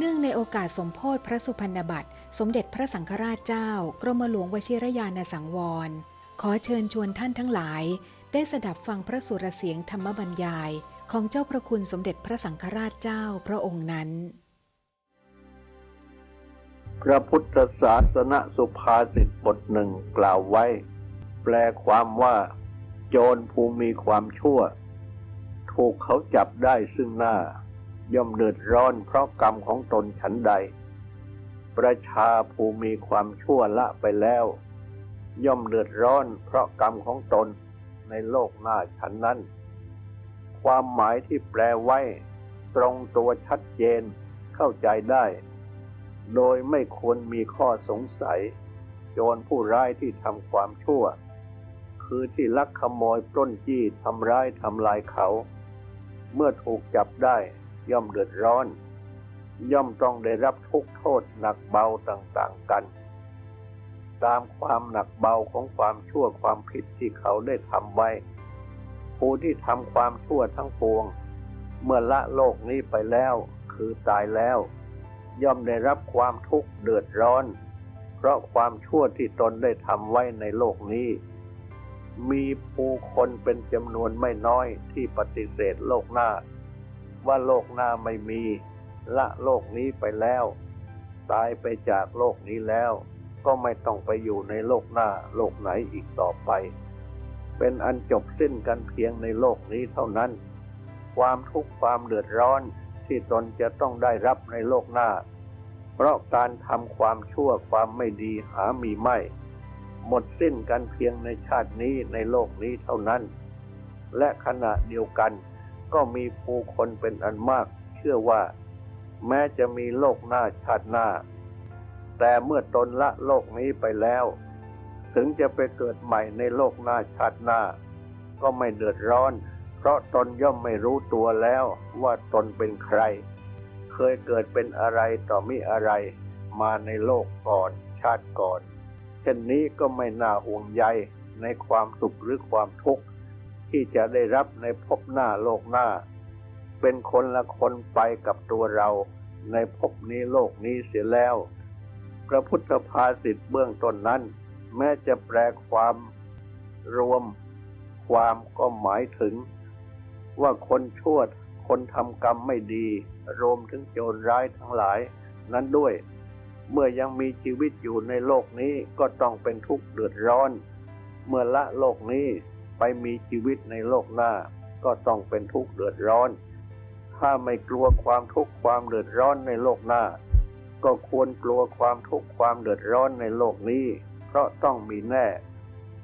เนื่องในโอกาสสมโพธิพระสุพรรณบัตร สมเด็จพระสังฆราชเจ้า กรมหลวงวชิรยานสังวร ขอเชิญชวนท่านทั้งหลาย ได้สดับฟังพระสุรเสียงธรรมบรรยาย ของเจ้าพระคุณสมเด็จพระสังฆราชเจ้าพระองค์นั้น พระพุทธศาสนสุภาษิตบทหนึ่งกล่าวไว้ แปลความว่า โจรผู้มีความชั่ว ถูกเขาจับได้ซึ่งหน้า ย่อมเดือดร้อนเพราะกรรมของตนฉันใด ประชาผู้มีความชั่วละไปแล้ว ย่อมเดือดร้อนเพราะกรรมของตนในโลกหน้าฉันนั้น ความหมายที่แปลไว้ ตรงตัวชัดเจนเข้าใจได้ โดยไม่ควรมีข้อสงสัย โจรผู้ร้ายที่ทำความชั่ว คือที่ลักขโมยปล้นจี้ทำร้ายทำลายเขา เมื่อถูกจับได้ ย่อมเดือดร้อน ย่อมต้องได้รับทุกข์โทษหนักเบาต่างๆกัน ตามความหนักเบาของความชั่วความผิดที่เขาได้ทำไว้ ผู้ที่ทำความชั่วทั้งปวง เมื่อละโลกนี้ไปแล้ว คือตายแล้ว ย่อมได้รับความทุกข์เดือดร้อน เพราะความชั่วที่ตนได้ทำไว้ในโลกนี้มีผู้คนเป็นจำนวนไม่น้อยที่ปฏิเสธโลกหน้า ว่าโลกหน้าไม่มี ละโลกนี้ไปแล้ว ตายไปจากโลกนี้แล้ว ก็ไม่ต้องไปอยู่ในโลกหน้าโลกไหนอีกต่อไป เป็นอันจบสิ้นกันเพียงในโลกนี้เท่านั้น ความทุกข์ความเดือดร้อนที่ตนจะต้องได้รับในโลกหน้า เพราะการทำความชั่วความไม่ดีหามีไม่ หมดสิ้นกันเพียงในชาตินี้ในโลกนี้เท่านั้น และขณะเดียวกัน ก็มีผู้คนเป็นอันมาก เชื่อว่า แม้จะมีโลกหน้าชาติหน้า แต่เมื่อตนละโลกนี้ไปแล้ว ถึงจะไปเกิดใหม่ในโลกหน้าชาติหน้า ก็ไม่เดือดร้อน เพราะตนย่อมไม่รู้ตัวแล้วว่าตนเป็นใคร เคยเกิดเป็นอะไรต่อมิอะไร มาในโลกก่อนชาติก่อนเช่นนี้ก็ไม่น่าห่วงใยในความสุขหรือความทุกข์ ที่จะได้รับในภพหน้าโลกหน้า เป็นคนละคนไปกับตัวเราในภพนี้โลกนี้เสียแล้ว พระพุทธภาษิตเบื้องต้นนั้น แม้จะแปลความรวม ความก็หมายถึง ว่าคนชั่วคนทำกรรมไม่ดี รวมถึงโจรร้ายทั้งหลายนั้นด้วย เมื่อยังมีชีวิตอยู่ในโลกนี้ก็ต้องเป็นทุกข์เดือดร้อน เมื่อละโลกนี้ ไปมีชีวิตในโลกหน้า ก็ต้องเป็นทุกข์เดือดร้อน ถ้าไม่กลัวความทุกข์ความเดือดร้อนในโลกหน้า ก็ควรกลัวความทุกข์ความเดือดร้อนในโลกนี้ เพราะต้องมีแน่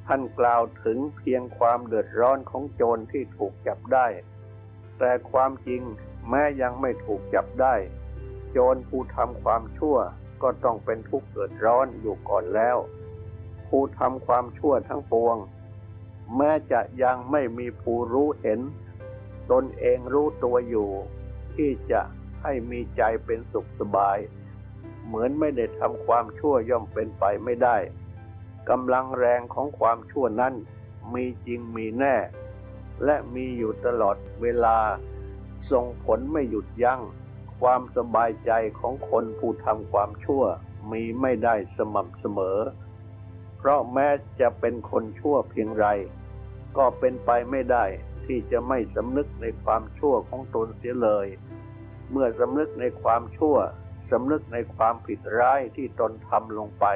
ท่านกล่าวถึงเพียงความเดือดร้อนของโจรที่ถูกจับได้ แต่ความจริงแม้ยังไม่ถูกจับได้ โจรผู้ทำความชั่วก็ต้องเป็นทุกข์เดือดร้อนอยู่ก่อนแล้ว ผู้ทำความชั่วทั้งปวง แม้จะยังไม่มีผู้รู้เห็น ตนเองรู้ตัวอยู่ ที่จะให้มีใจเป็นสุขสบาย เหมือนไม่ได้ทำความชั่วย่อมเป็นไปไม่ได้กำลังแรงของความชั่วนั้น มีจริงมีแน่ และมีอยู่ตลอดเวลา ส่งผลไม่หยุดยัง้งความสบายใจของคนผู้ทำความชั่วมีไม่ได้สม่ำเสมอ เพราะแม้จะเป็นคนชั่วเพียงไร ก็เป็นไปไม่ได้ที่จะไม่สำนึกในความชั่วของตนเสียเลย เมื่อสำนึกในความชั่วสำนึกในความผิดร้ายที่ตนทำลงไป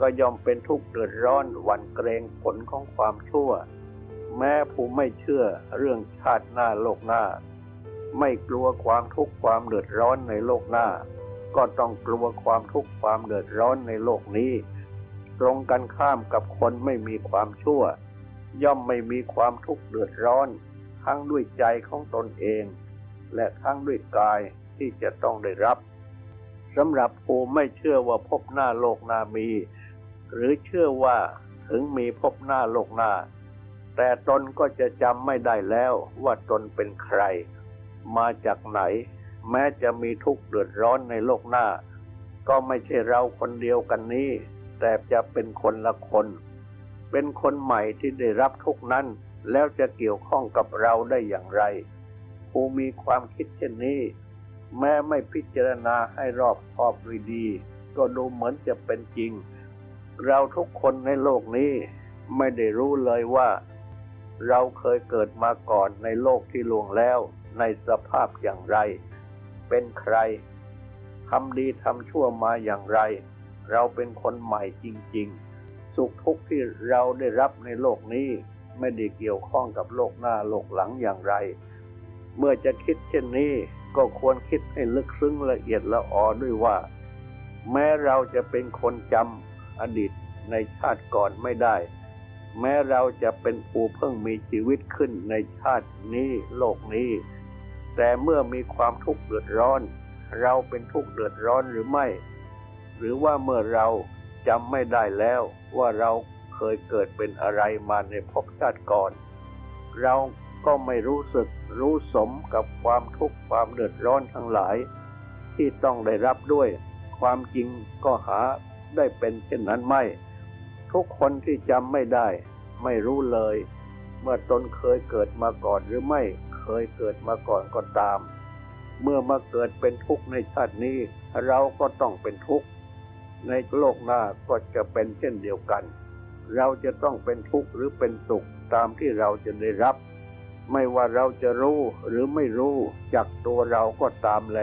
ก็ยอมเป็นทุกข์เดือดร้อนหวั่นเกรงผลของความชั่ว แม้ผู้ไม่เชื่อเรื่องชาติหน้าโลกหน้า ไม่กลัวความทุกข์ความเดือดร้อนในโลกหน้า ก็ต้องกลัวความทุกข์ความเดือดร้อนในโลกนี้ ตรงกันข้ามกับคนไม่มีความชั่ว ย่อมไม่มีความทุกข์เดือดร้อน ทั้งด้วยใจของตนเอง และทั้งด้วยกายที่จะต้องได้รับสำหรับผู้ไม่เชื่อว่าพบหน้าโลกหน้ามี หรือเชื่อว่าถึงมีพบหน้าโลกหน้า แต่ตนก็จะจำไม่ได้แล้วว่าตนเป็นใคร มาจากไหน แม้จะมีทุกข์เดือดร้อนในโลกหน้า ก็ไม่ใช่เราคนเดียวกันนี้ แต่จะเป็นคนละคน เป็นคนใหม่ที่ได้รับทุกนั้น แล้วจะเกี่ยวข้องกับเราได้อย่างไร ผู้มีความคิดเช่นนี้ แม้ไม่พิจารณาให้รอบคอบด้วยดี ก็ดูเหมือนจะเป็นจริง เราทุกคนในโลกนี้ไม่ได้รู้เลยว่า เราเคยเกิดมาก่อนในโลกที่ลวงแล้วในสภาพอย่างไร เป็นใครทำดีทำชั่วมาอย่างไร เราเป็นคนใหม่จริง ๆ สุขทุกข์ที่เราได้รับในโลกนี้ไม่ได้เกี่ยวข้องกับโลกหน้าโลกหลังอย่างไร เมื่อจะคิดเช่นนี้ก็ควรคิดให้ลึกซึ้งละเอียดละออด้วยว่า แม้เราจะเป็นคนจำอดีตในชาติก่อนไม่ได้ แม้เราจะเป็นผู้เพิ่งมีชีวิตขึ้นในชาตินี้โลกนี้ แต่เมื่อมีความทุกข์เดือดร้อน เราเป็นทุกข์เดือดร้อนหรือไม่ หรือว่าเมื่อเราจำไม่ได้แล้วว่าเราเคยเกิดเป็นอะไรมาในภพชาติก่อน เราก็ไม่รู้สึกรู้สมกับความทุกข์ความเดือดร้อนทั้งหลาย ที่ต้องได้รับด้วย ความจริงก็หาได้เป็นเช่นนั้นไม่ ทุกคนที่จำไม่ได้ ไม่รู้เลย เมื่อตนเคยเกิดมาก่อนหรือไม่เคยเกิดมาก่อนก็ตาม เมื่อมาเกิดเป็นทุกข์ในชาตินี้ เราก็ต้องเป็นทุกข์ ในโลกหน้าก็จะเป็นเช่นเดียวกัน เราจะต้องเป็นทุกข์หรือเป็นสุขตามที่เราจะได้รับ ไม่ว่าเราจะรู้หรือไม่รู้จากตัวเราก็ตามแล